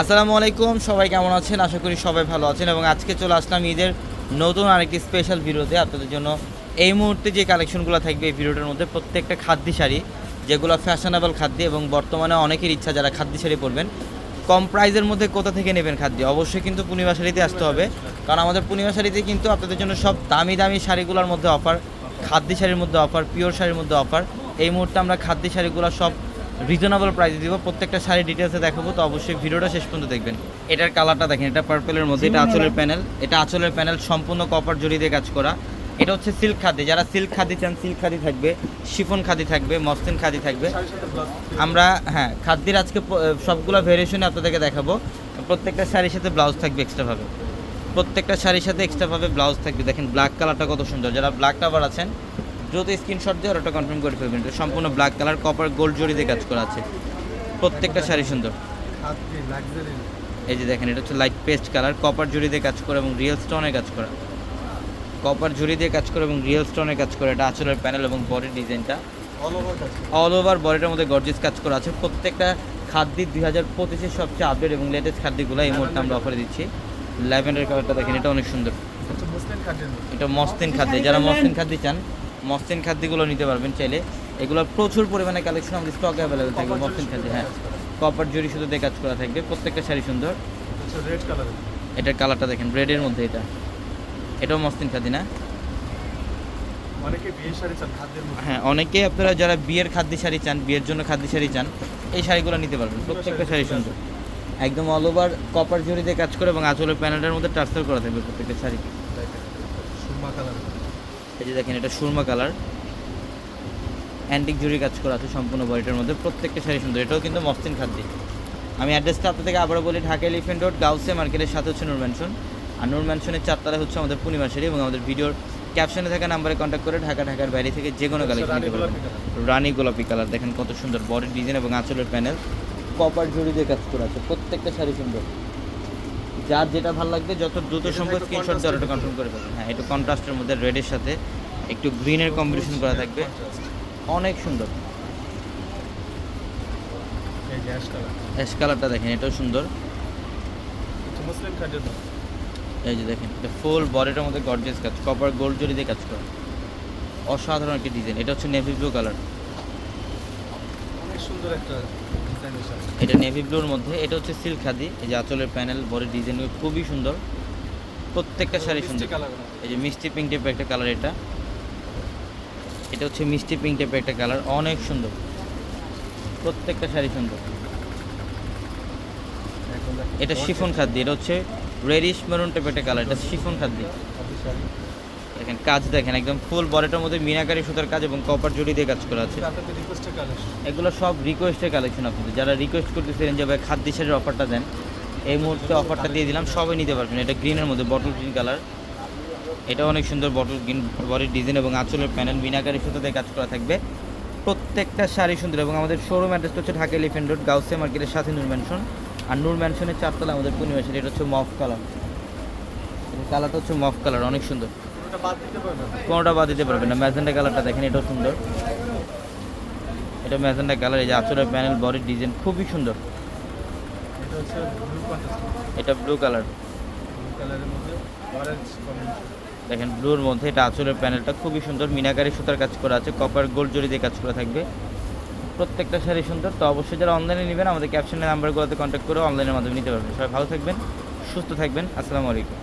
আসসালামু আলাইকুম, সবাই কেমন আছেন? আশা করি সবাই ভালো আছেন এবং আজকে চলে আসলাম ঈদের নতুন আরেকটি স্পেশাল ভিডিওতে আপনাদের জন্য। এই মুহূর্তে যে কালেকশনগুলো থাকবে এই ভিডিওটার মধ্যে প্রত্যেকটা খাদ্য শাড়ি, যেগুলো ফ্যাশনেবল খাদ্য এবং বর্তমানে অনেকের ইচ্ছা যারা খাদ্যি শাড়ি পরবেন, কম প্রাইজের মধ্যে কোথা থেকে নেবেন খাদ্য? অবশ্যই কিন্তু পূর্ণিমা শাড়িতে আসতে হবে। কারণ আমাদের পূর্ণিমা শাড়িতে কিন্তু আপনাদের জন্য সব দামি দামি শাড়িগুলোর মধ্যে অফার খাদ্যি শাড়ির মধ্যে অফার পিওর শাড়ির মধ্যে অফার এই মুহূর্তে আমরা খাদ্য শাড়িগুলো সব রিজনেবল প্রাইসে দিব। প্রত্যেকটা শাড়ি ডিটেলসে দেখাবো তো অবশ্যই ভিডিওটা শেষ পর্যন্ত দেখবেন। এটার কালারটা দেখেন এটা পার্পেলের মধ্যে এটা আঁচলের প্যানেল এটা আঁচলের প্যানেল সম্পূর্ণ কপার জড়ি দিয়ে কাজ করা। এটা হচ্ছে সিল্ক খাদি। যারা সিল্ক খাদি চান সিল্ক খাদি থাকবে শিফন খাদি থাকবে মসলিন খাদি থাকবে। আমরা হ্যাঁ খাদ্যের আজকে সবগুলো ভেরিয়েশনে আপনাদেরকে দেখাবো। প্রত্যেকটা শাড়ির সাথে ব্লাউজ থাকবে এক্সট্রাভাবে প্রত্যেকটা শাড়ির সাথে এক্সট্রাভাবে ব্লাউজ থাকবে। দেখেন ব্ল্যাক কালারটা কত সুন্দর। যারা ব্ল্যাক লাভার আছেন দ্রুত স্ক্রিনশট দিয়ে ওটা কনফার্ম করে ফেলবেন। এটা সম্পূর্ণ ব্ল্যাক কালার কপার গোল্ড জড়ি দিয়ে কাজ করা আছে। প্রত্যেকটা শাড়ি সুন্দর। এই যে দেখেন এটা হচ্ছে লাইট পেস্ট কালার কপার জড়ি দিয়ে কাজ করা এবং রিয়েল স্টোনের কাজ করা। কপার জড়ি দিয়ে কাজ করা এবং রিয়েল স্টোনের কাজ করা। এটা আঁচলের প্যানেল এবং বডির ডিজাইনটা অল ওভার বডিটার মধ্যে গর্জিয়াস কাজ করা আছে। প্রত্যেকটা খাদ্য দুই হাজার পঁচিশের সবচেয়ে আপডেট এবং লেটেস্ট খাদ্যগুলো এই মুহূর্তে আমরা অফারে দিচ্ছি। ল্যাভেন্ডার কালারটা দেখেন এটা অনেক সুন্দর। এটা মসলিন খাদ্য যারা মসলিন খাদ্য চান মসলিন খাদ্যগুলো নিতে পারবেন চাইলে। এগুলো প্রচুর পরিমাণে কালেকশন আমাদের স্টক অ্যাভেলেবেল থাকবে মসলিন খাদ্য হ্যাঁ। কপার জড়ি শুধু দিয়ে কাজ করা থাকবে প্রত্যেকটা শাড়ি সুন্দর। এটার কালারটা দেখেন রেডের মধ্যে এটা। এটাও মসলিন খাদি না? হ্যাঁ অনেকে আপনারা যারা বিয়ের খাদ্য শাড়ি চান বিয়ের জন্য খাদ্য শাড়ি চান এই শাড়িগুলো নিতে পারবেন প্রত্যেকটা শাড়ি সুন্দর একদম অল ওভার কপার জড়ি দিয়ে কাজ করে এবং আঁচলের প্যানেলের মধ্যে ট্রান্সফার করা থাকবে প্রত্যেকটা শাড়ি কালার। এই যে দেখেন, এটা সুরমা কালার। অ্যান্টিক জুড়ি কাজ করা আছে সম্পূর্ণ বডিটার মধ্যে। প্রত্যেকটা শাড়ি সুন্দর। এটাও কিন্তু মস্তিন খাদ্য। আমি অ্যাড্রেসটা আপনাদেরকে আবারও বলি, ঢাকা এলিফেন্ট রোড গাউসে মার্কেটের সাথে হচ্ছে নূর ম্যানশন আর নূর ম্যানশনের চারতলা হচ্ছে আমাদের পূর্ণিমা শাড়ি এবং আমাদের ভিডিওর ক্যাপশনে থাকা নাম্বারে কন্ট্যাক্ট করে ঢাকা, ঢাকার বাইরে থেকে যে কোনো কালেকশন নিতে পারবেন। রানী গোলাপি কালার দেখেন কত সুন্দর, বডির ডিজাইন এবং আঁচলের প্যানেল কপার জড়ি দিয়ে কাজ করা আছে। প্রত্যেকটা শাড়ি সুন্দর। যার যেটা ভালো লাগবে যত দ্রুত সম্ভব স্ক্রিনশট দিয়ে ওটা কনফার্ম করে ফেলবেন। হ্যাঁ একটু কন্ট্রাস্টের মধ্যে রেডের সাথে একটু গ্রিনের কম্বিনেশন করা থাকবে। অনেক সুন্দর। এই অ্যাশ কালার অ্যাশ কালারটা দেখেন এটাও সুন্দর। এই যে দেখেন এটা ফুল বডিটার মধ্যে গর্জিয়াস কাজ কপার গোল্ড জড়ি দিয়ে কাজ করা। অসাধারণ একটি ডিজাইন এটা হচ্ছে নেভি ব্লু কালার সুন্দর একটা এটা নেভি ব্লুর মধ্যে এটা হচ্ছে সিল্ক খাদি এই যে আঁচলের প্যানেল বডির ডিজাইন খুবই সুন্দর। প্রত্যেকটা শাড়ি সুন্দর। কালার এই যে মিষ্টি পিঙ্ক টাইপের একটা কালার এটা। এটা হচ্ছে মিষ্টি পিঙ্ক টাইপের একটা কালার অনেক সুন্দর। প্রত্যেকটা শাড়ি সুন্দর। এটা শিফন খাদ্য এটা হচ্ছে রেডিশ মেরুন টাইপের একটা কালার এটা শিফন খাদ্য। দেখেন কাজ দেখেন একদম ফুল বডিটার মধ্যে মিনাকারি সুতার কাজ এবং কপার জড়ি দিয়ে কাজ করা আছে। এগুলো সব রিকোয়েস্টের কালেকশন আপনাদের। যারা রিকোয়েস্ট করতেছিলেন যে ভাই খাদ্য শাড়ির অফারটা দেন এই মুহূর্তে অফারটা দিয়ে দিলাম সবাই নিতে পারবেন। এটা গ্রিনের মধ্যে বটল গ্রিন কালার এটা অনেক সুন্দর বটল গ্রিন বডির ডিজাইন এবং আঁচলের প্যানেল মিনাকারি সুতো দিয়ে কাজ করা থাকবে। প্রত্যেকটা শাড়ি সুন্দর এবং আমাদের শোরুম অ্যাড্রেসটা হচ্ছে ঢাকা এলিফেন্ট রোড গাউসে মার্কেটের সাথে নূর ম্যানশন আর নূর ম্যানশনের চারতলা আমাদের পূর্ণিমা শাড়ি এটা হচ্ছে মফ কালার কালারটা হচ্ছে মফ কালার অনেক সুন্দর। কোনোটা বাদ দিতে পারবেন? না। ম্যাজেন্ডা কালারটা দেখেন এটাও সুন্দর। এটা ম্যাজেন্ডা কালার এই যে আঁচলের প্যানেল বডির ডিজাইন খুবই সুন্দর। এটা ব্লু কালার দেখেন ব্লুর মধ্যে এটা আঁচলের প্যানেলটা খুবই সুন্দর। মিনাকারি সুতার কাজ করা আছে কপার গোল্ড জড়ি দিয়ে কাজ করা থাকবে। প্রত্যেকটা শাড়ি সুন্দর। তো অবশ্যই যারা অনলাইনে নেবেন আমাদের ক্যাপশনের নাম্বারগুলোতে কন্ট্যাক্ট করে অনলাইনের মাধ্যমে নিতে পারবেন। সবাই ভালো থাকবেন সুস্থ থাকবেন। আসসালামু আলাইকুম।